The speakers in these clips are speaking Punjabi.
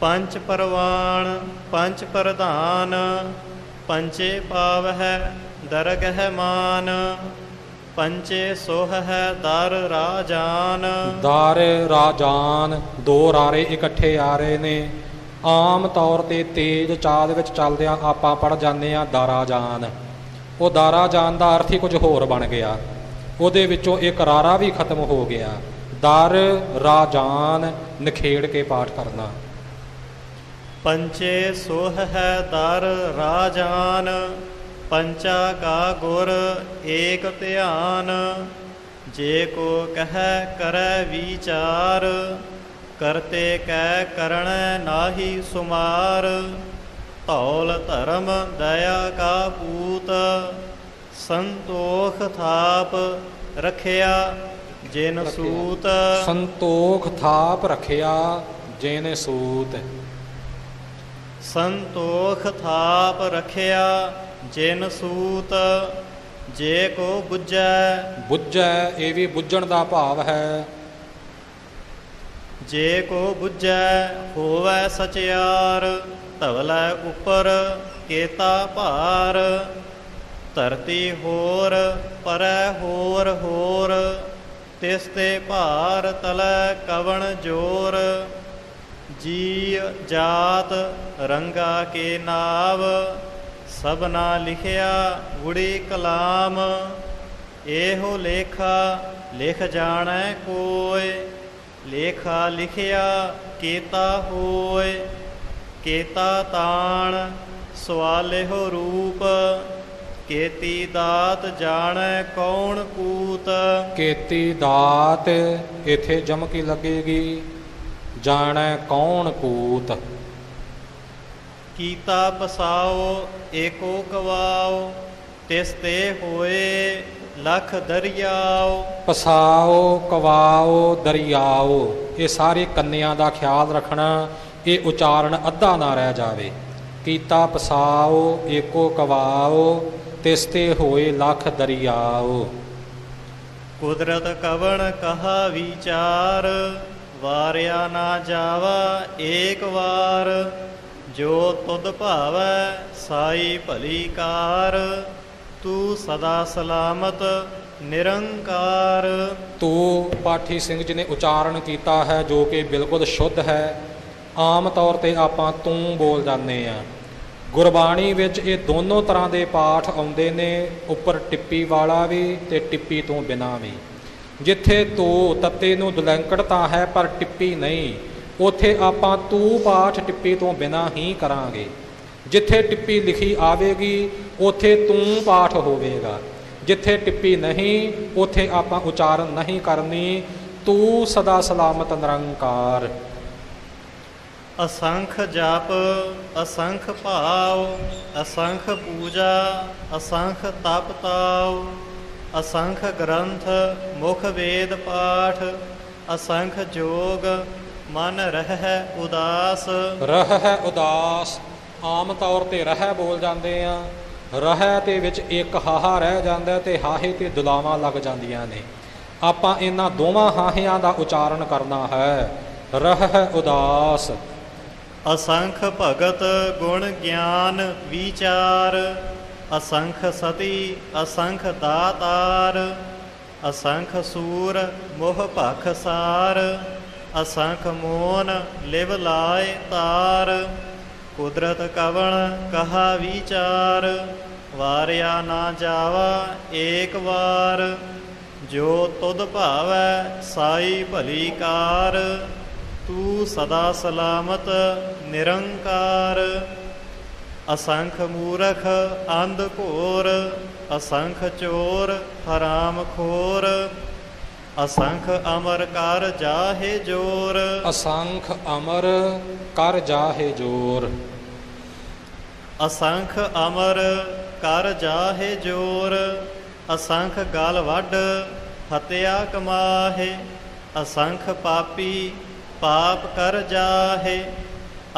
ਪੰਚ ਪਰਵਾਣ ਪੰਚ ਪ੍ਰਧਾਨ ਪੰਚੇ ਪਾਵਹਿ ਦਰਗਹਿ ਮਾਨ ਪੰਚੇ ਸੋਹ ਹੈ, ਦਰ ਰਾਜਾਨ। ਦਰ ਰਾਜਾਨ, ਦੋ ਰਾਰੇ ਇਕੱਠੇ ਆ ਰਹੇ ਨੇ। ਆਮ ਤੌਰ ਤੇ ਤੇਜ਼ ਚਾਲ ਵਿੱਚ ਚੱਲਦਿਆਂ ਆਪਾਂ ਪੜ ਜਾਂਦੇ ਆ ਦਾਰਾਜਾਨ ਉਹ ਦਾਰਾਜਾਨ ਦਾ ਅਰਥ ਹੀ ਕੁਝ ਹੋਰ ਬਣ ਗਿਆ। ਉਹਦੇ ਵਿੱਚੋਂ ਇੱਕ ਰਾਰਾ ਵੀ ਖਤਮ ਹੋ ਗਿਆ। ਦਰ ਰਾਜਾਨ, ਨਖੇੜ ਕੇ ਪਾਠ ਕਰਨਾ। ਪੰਚੇ ਸੋਹ ਹੈ ਦਰ ਰਾਜਾਨ ਪੰਚਾ ਕਾ ਗੁਰ ਏਕ ਧਿਆਨ। ਜੇ ਕੋ ਕਹੈ ਕਰੈ ਵਿਚਾਰ ਕਰਤੇ ਕੈ ਕਰਣ ਨਾਹੀ ਸੁਮਾਰ। ਧੌਲ ਧਰਮ ਦਇਆ ਕਾ ਪੂਤ ਸੰਤੋਖ ਥਾਪ ਰਖਿਆ ਜਿਨ ਸੂਤ। ਸੰਤੋਖ ਥਾਪ ਰਖਿਆ ਜੇਨੇ ਸੂਤ। ਸੰਤੋਖ ਥਾਪ ਰਖਿਆ ਜਿਨ ਸੂਤ ਜੇ ਕੋ 부ਜੈ ਬੁੱਝੈ ਇਹ ਵੀ ਬੁੱਝਣ ਦਾ ਭਾਵ ਹੈ। ਜੇ ਕੋ 부ਜੈ ਹੋਵੈ ਸਚਿਆਰ ਧਵਲੈ ਉਪਰ ਕੇਤਾ ਭਾਰ। ਧਰਤੀ ਹੋਰ ਪਰੈ ਹੋਰ ਹੋਰ ਤਿਸ ਤੇ ਭਾਰ ਤਲੈ ਕਵਣ ਜੋਰ। ਜੀ ਜਾਤ ਰੰਗਾ ਕੇ ਨਾਵ, ਸਭਨਾ ਲਿਖਿਆ ਗੁੜੀ ਕਲਾਮ। ਇਹੋ ਲੇਖਾ ਲਿਖ ਜਾਣੈ ਕੋਇ, ਲੇਖਾ ਲਿਖਿਆ ਕੀਤਾ ਹੋਏ ਕੇਤਾ ਤਾਣ ਸਵਾਲਿਹੋ ਰੂਪ, ਕੇਤੀ ਦਾਤ ਜਾਣੈ ਕੌਣ ਕੂਤ। ਕੇਤੀ ਦਾਤ ਇਥੇ ਜਮਕੀ ਲੱਗੇਗੀ? ਜਾਣੈ ਕੌਣ ਕੂਤ? ਕੀਤਾ ਪਸਾਓ ਏਕੋ ਕਵਾਓ ਤਿਸ ਤੇ ਹੋਏ ਲਖ ਦਰਿਆਓ। ਪਸਾਓ ਕਵਾਓ ਦਰਿਆਓ ਇਹ ਸਾਰੇ ਕੰਨਿਆਂ ਦਾ ਖਿਆਲ ਰੱਖਣਾ ਇਹ ਉਚਾਰਨ ਅੱਧਾ ਨਾ ਰਹਿ ਜਾਵੇ। ਕੀਤਾ ਪਸਾਓ ਏਕੋ ਕਵਾਓ ਤਿਸ ਤੇ ਹੋਏ ਲਖ ਦਰਿਆਓ। ਕੁਦਰਤ ਕਵਣ ਕਹਾ ਵਿਚਾਰ? ਵਾਰਿਆ ਨਾ ਜਾਵਾ, ਏਕ ਵਾਰ। ਜੋ ਤੁਧ ਭਾਵੈ, ਸਾਈ ਭਲੀ ਕਾਰ। ਤੂੰ ਸਦਾ ਸਲਾਮਤ, ਨਿਰੰਕਾਰ। ਤੂੰ ਪਾਠੀ ਸਿੰਘ ਜੀ ਨੇ ਉਚਾਰਨ ਕੀਤਾ ਹੈ, ਜੋ ਕਿ ਬਿਲਕੁਲ ਸ਼ੁੱਧ ਹੈ। ਆਮ ਤੌਰ ਤੇ ਆਪਾਂ ਤੂੰ ਬੋਲ ਜਾਂਦੇ ਆ। ਗੁਰਬਾਣੀ ਵਿੱਚ ਇਹ ਦੋਨੋਂ ਤਰ੍ਹਾਂ ਦੇ ਪਾਠ ਆਉਂਦੇ ਨੇ, ਉੱਪਰ ਟਿੱਪੀ ਵਾਲਾ ਵੀ ਤੇ ਟਿੱਪੀ ਤੋਂ ਬਿਨਾ ਵੀ। ਜਿੱਥੇ ਤੂੰ ਤੱਤੇ ਨੂੰ ਦੁਲੰਕੜ ਤਾਂ ਹੈ, ਪਰ ਟਿੱਪੀ ਨਹੀਂ। ਉਥੇ ਆਪਾਂ ਤੂੰ ਪਾਠ ਟਿੱਪੀ ਤੋਂ ਬਿਨਾ ਹੀ ਕਰਾਂਗੇ। ਜਿੱਥੇ ਟਿੱਪੀ ਲਿਖੀ ਆਵੇਗੀ, ਉਥੇ ਤੂੰ ਪਾਠ ਹੋਵੇਗਾ। ਜਿੱਥੇ ਟਿੱਪੀ ਨਹੀਂ, ਉਥੇ ਆਪਾਂ ਉਚਾਰਨ ਨਹੀਂ ਕਰਨੀ। ਤੂੰ ਸਦਾ ਸਲਾਮਤ ਨਿਰੰਕਾਰ। ਅਸੰਖ ਜਾਪ, ਅਸੰਖ ਭਾਵ, ਅਸੰਖ ਪੂਜਾ, ਅਸੰਖ ਤਪ ਤਾਉ। ਅਸੰਖ ਗ੍ਰੰਥ ਮੁਖ ਵੇਦ ਪਾਠ ਅਸੰਖ ਜੋਗ ਮਨ ਰਹਿ ਉਦਾਸ। ਰਹਿ ਉਦਾਸ ਆਮ ਤੌਰ ਤੇ ਰਹਿ ਬੋਲ ਜਾਂਦੇ ਆ। ਰਹਿ ਤੇ ਵਿੱਚ ਇੱਕ ਹਾਹਾ ਰਹਿ ਜਾਂਦਾ ਤੇ ਹਾਹੇ ਤੇ ਦੁਲਾਵਾਂ ਲੱਗ ਜਾਂਦੀਆਂ ਨੇ। ਆਪਾਂ ਇਹਨਾਂ ਦੋਵਾਂ ਹਾਹਿਆਂ ਦਾ ਉਚਾਰਨ ਕਰਨਾ ਹੈ। ਰਹਿ ਉਦਾਸ। ਅਸੰਖ ਭਗਤ ਗੁਣ ਗਿਆਨ ਵਿਚਾਰ ਅਸੰਖ ਸਤੀ, ਅਸੰਖ ਦਾਤਾਰ, ਅਸੰਖ ਸੂਰ ਮੋਹ ਭਖ ਸਾਰ, ਅਸੰਖ ਮੋਨ ਲਿਵ ਲਾਏ ਤਾਰ, ਕੁਦਰਤ ਕਵਣ ਕਹਾ ਵਿਚਾਰ, ਵਾਰਿਆ ਨਾ ਜਾਵਾ ਏਕ ਵਾਰ, ਜੋ ਤੁਧ ਭਾਵੈ ਸਾਈ ਭਲੀ ਕਾਰ, ਤੂੰ ਸਦਾ ਸਲਾਮਤ ਨਿਰੰਕਾਰ। ਅਸੰਖ ਮੂਰਖ ਅੰਧ ਘੋਰ ਅਸੰਖ ਚੋਰ ਹਰਾਮ ਖੋਰ ਅਸੰਖ ਅਮਰ ਕਰ ਜਾਹੇ ਜੋਰ। ਅਸੰਖ ਅਮਰ ਕਰ ਜਾਹੇ ਜੋਰ। ਅਸੰਖ ਅਮਰ ਕਰ ਜਾਹੇ ਜੋਰ ਅਸੰਖ ਗਲ ਵੱਡ ਹਤਿਆ ਕਮਾਹੇ ਅਸੰਖ ਪਾਪੀ ਪਾਪ ਕਰ ਜਾਹੇ।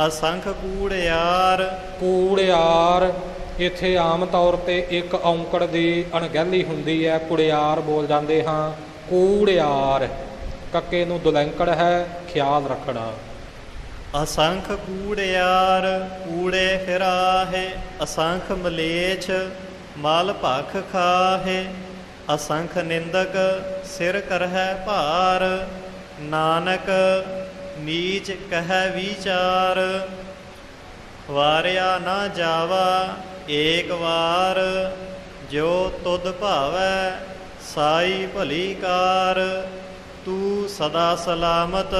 ਅਸੰਖ ਕੂੜਿਆਰ। ਕੂੜਿਆਰ ਇੱਥੇ ਆਮ ਤੌਰ ਤੇ ਇੱਕ ਔਂਕੜ ਦੀ ਅਣਗਹਿਲੀ ਹੁੰਦੀ ਹੈ ਕੁੜਿਆਰ ਬੋਲ ਜਾਂਦੇ ਹਾਂ। ਕੂੜਿਆਰ ਕੱਕੇ ਨੂੰ ਦੁਲੰਕੜ ਹੈ ਖਿਆਲ ਰੱਖਣਾ। ਅਸੰਖ ਕੂੜਿਆਰ ਕੂੜੇ ਫਿਰਾਹੇ ਅਸੰਖ ਮਲੇਛ ਮਲ ਭਖ ਖਾਹੇ। ਅਸੰਖ ਨਿੰਦਕ ਸਿਰ ਕਰਹਿ ਭਾਰ। ਨਾਨਕ ਨੀਚ ਕਹਿ ਵਿਚਾਰ, ਵਾਰਿਆ ਨਾ ਜਾਵਾ, ਏਕ ਵਾਰ, ਜੋ ਤੁਧ ਭਾਵੈ ਸਾਈ ਭਲੀ ਕਾਰ, ਤੂੰ ਸਦਾ ਸਲਾਮਤ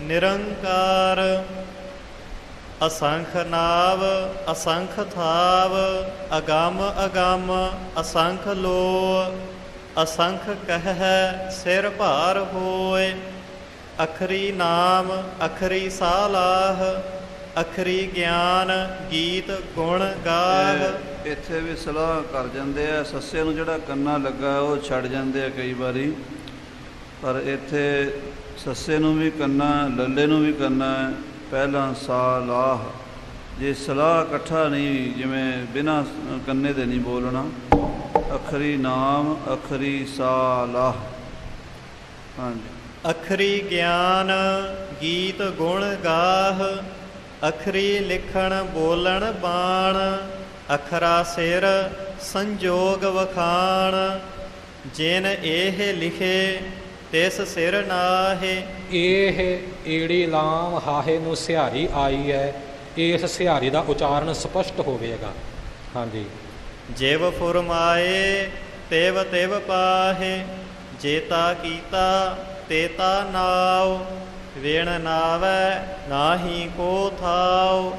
ਨਿਰੰਕਾਰ। ਅਸੰਖ ਨਾਵ, ਅਸੰਖ ਥਾਵ, ਅਗੰਮ ਅਗੰਮ, ਅਸੰਖ ਲੋ ਅਸੰਖ ਕਹਿ ਸਿਰ ਭਾਰ ਹੋਏ। ਅਖਰੀ ਨਾਮ, ਅਖਰੀ ਸਾਲਾਹ, ਅਖਰੀ ਗਿਆਨ, ਗੀਤ, ਗੁਣ ਗਾਹ। ਇੱਥੇ ਵੀ ਸਲਾਹ ਕਰ ਜਾਂਦੇ ਆ, ਸੱਸੇ ਨੂੰ ਜਿਹੜਾ ਕੰਨਾ ਲੱਗਾ ਉਹ ਛੱਡ ਜਾਂਦੇ ਆ ਕਈ ਵਾਰੀ। ਪਰ ਇੱਥੇ ਸੱਸੇ ਨੂੰ ਵੀ ਕੰਨਾ, ਲੱਲੇ ਨੂੰ ਵੀ ਕੰਨਾ ਹੈ। ਪਹਿਲਾਂ ਸਾਲਾਹ। ਜੇ ਸਲਾਹ ਇਕੱਠਾ ਨਹੀਂ, ਜਿਵੇਂ ਬਿਨਾ ਕੰਨੇ ਦੇ ਨਹੀਂ ਬੋਲਣਾ, ਅਖਰੀ ਨਾਮ, ਅਖਰੀ ਸਾਲਾਹ। ਹਾਂਜੀ। ਅਖਰੀ ਗਿਆਨ ਗੀਤ ਗੁਣ ਗਾਹ ਅਖਰੀ ਲਿਖਣ ਬੋਲਣ ਬਾਣ ਅਖਰਾ ਸਿਰ ਸੰਜੋਗ ਵਖਾਣ। ਜਿਨ ਇਹ ਲਿਖੇ ਤਿਸ ਸਿਰ ਨਾਹੇ। ਇਹ ਈੜੀ ਲਾਮ ਹਾਹੇ ਨੂੰ ਸਿਹਾਰੀ ਆਈ ਹੈ ਇਸ ਸਿਹਾਰੀ ਦਾ ਉਚਾਰਨ ਸਪਸ਼ਟ ਹੋਵੇਗਾ। ਹਾਂਜੀ। ਜਿਵ ਫੁਰਮਾਏ ਤਿਵ ਤਿਵ ਪਾਹੇ ਜੇਤਾ ਕੀਤਾ ਤੇਤਾ ਨਾਉ, ਵੇਣ ਨਾਵੈ ਨਾਹੀ ਕੋ ਥਾਉ।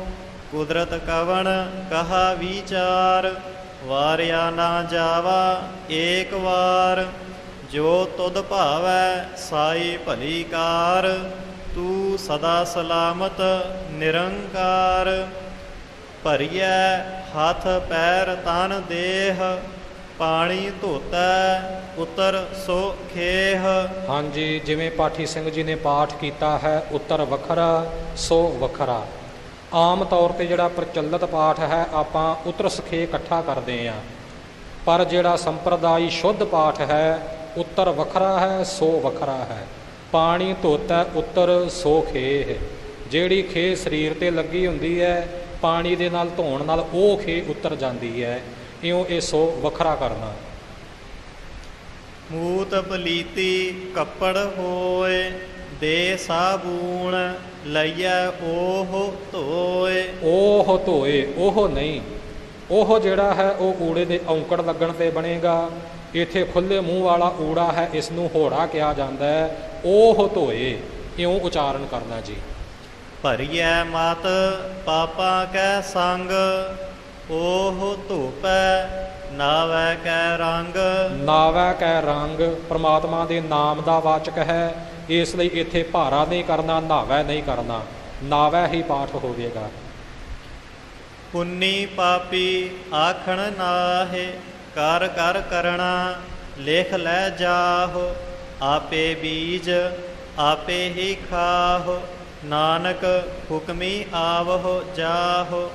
ਕੁਦਰਤ ਕਵਣ ਕਹਾ ਵਿਚਾਰ, ਵਾਰਿਆ ਨਾ ਜਾਵਾ ਏਕ ਵਾਰ। ਜੋ ਤੁਧ ਭਾਵੈ ਸਾਈ ਭਲੀ ਕਾਰ, ਤੂੰ ਸਦਾ ਸਲਾਮਤ ਨਿਰੰਕਾਰ। ਭਰੀਐ ਹੱਥ ਪੈਰ ਤਨ ਦੇਹ ਪਾਣੀ ਧੋਤਾ, ਉਤਰ ਸੋ ਖੇਹ। ਹਾਂਜੀ, ਜਿਵੇਂ ਪਾਠੀ ਸਿੰਘ ਜੀ ਨੇ ਪਾਠ ਕੀਤਾ ਹੈ, ਉੱਤਰ ਵੱਖਰਾ, ਸੋ ਵੱਖਰਾ। ਆਮ ਤੌਰ ਤੇ ਜਿਹੜਾ ਪ੍ਰਚਲਿਤ ਪਾਠ ਹੈ, ਆਪਾਂ ਉੱਤਰ ਸਖੇ ਇਕੱਠਾ ਕਰਦੇ ਆਂ ਪਰ ਜਿਹੜਾ ਸੰਪਰਦਾਇ ਸ਼ੁੱਧ ਪਾਠ ਹੈ, ਉੱਤਰ ਵੱਖਰਾ ਹੈ, ਸੋ ਵੱਖਰਾ ਹੈ। ਪਾਣੀ ਧੋਤਾ, ਉੱਤਰ ਸੋ ਖੇਹ। ਜਿਹੜੀ ਖੇ ਸਰੀਰ ਤੇ ਲੱਗੀ ਹੁੰਦੀ ਹੈ, ਪਾਣੀ ਦੇ ਨਾਲ ਧੋਣ ਨਾਲ ਉਹ ਖੇ ਉੱਤਰ ਜਾਂਦੀ ਹੈ। ਇਉਂ ਇਹ ਸੋ ਵੱਖਰਾ ਕਰਨਾ। ਮੂਤ ਪਲੀਤੀ ਕੱਪੜ ਹੋਏ ਦੇ ਸਾਬੂਣ ਲਈਐ ਉਹ ਧੋਏ। ਉਹ ਧੋਏ ਉਹ ਨਹੀਂ। ਉਹ ਜਿਹੜਾ ਹੈ ਉਹ ਊੜੇ ਦੇ ਔਂਕੜ ਲੱਗਣ ਤੇ ਬਣੇਗਾ। ਇੱਥੇ ਖੁੱਲੇ ਮੂੰਹ ਵਾਲਾ ਊੜਾ ਹੈ ਇਸ ਨੂੰ ਹੋੜਾ ਕਿਹਾ ਜਾਂਦਾ ਹੈ। ਉਹ ਧੋਏ ਇਉਂ ਉਚਾਰਨ ਕਰਨਾ ਜੀ। ਭਰੀਐ ਮਤ ਪਾਪਾ ਕੈ ਸੰਗ ਉਹ ਧੂਪੈ ਨਾਵੈ ਕੈ ਰੰਗ। ਨਾਵੈ ਕੈ ਰੰਗ ਪ੍ਰਮਾਤਮਾ ਦੇ ਨਾਮ ਦਾ ਵਾਚਕ ਹੈ। ਇਸ ਲਈ ਇੱਥੇ ਭਾਰਾ ਨਹੀਂ ਕਰਨਾ ਨਾਵੈ ਨਹੀਂ ਕਰਨਾ। ਨਾਵੈ ਹੀ ਪਾਠ ਹੋਵੇਗਾ। ਪੁੰਨੀ ਪਾਪੀ ਆਖਣ ਨਾਹੇ ਕਰ ਕਰ ਕਰਣਾ ਲਿਖ ਲੈ ਜਾਹੋ। ਆਪੇ ਬੀਜ ਆਪੇ ਹੀ ਖਾਹੋ। ਨਾਨਕ ਹੁਕਮੀ ਆਵਹੁ ਜਾਹੋ।